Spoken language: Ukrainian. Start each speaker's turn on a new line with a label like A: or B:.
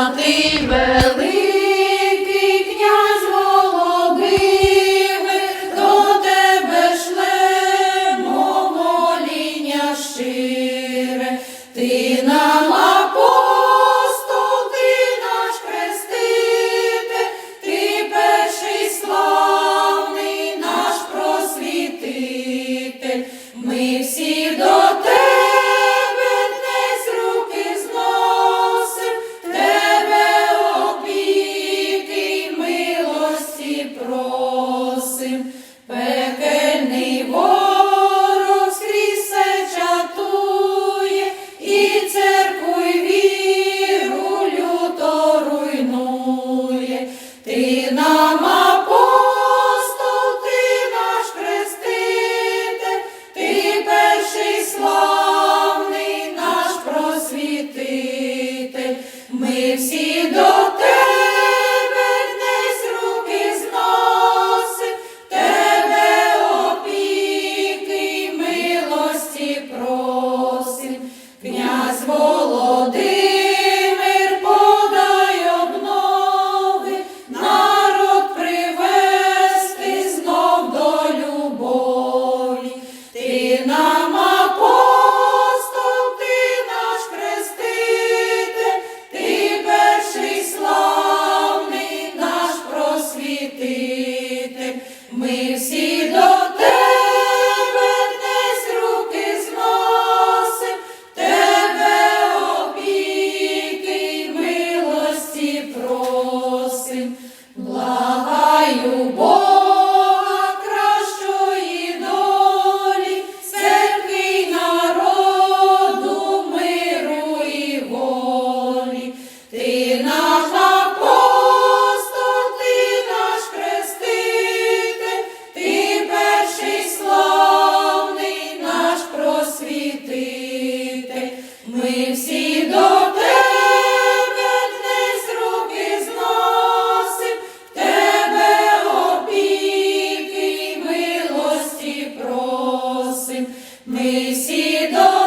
A: А ти великий князь Володимир, до тебе шле. Всі до тебе днесь руки зноси, тебе опіки милості про. Ти наш апостол, ти наш хреститель, ти перший славний наш просвітитель. Ми всі до тебе днес руки зносим, тебе опіки, милості просим. Ми всі до тебе.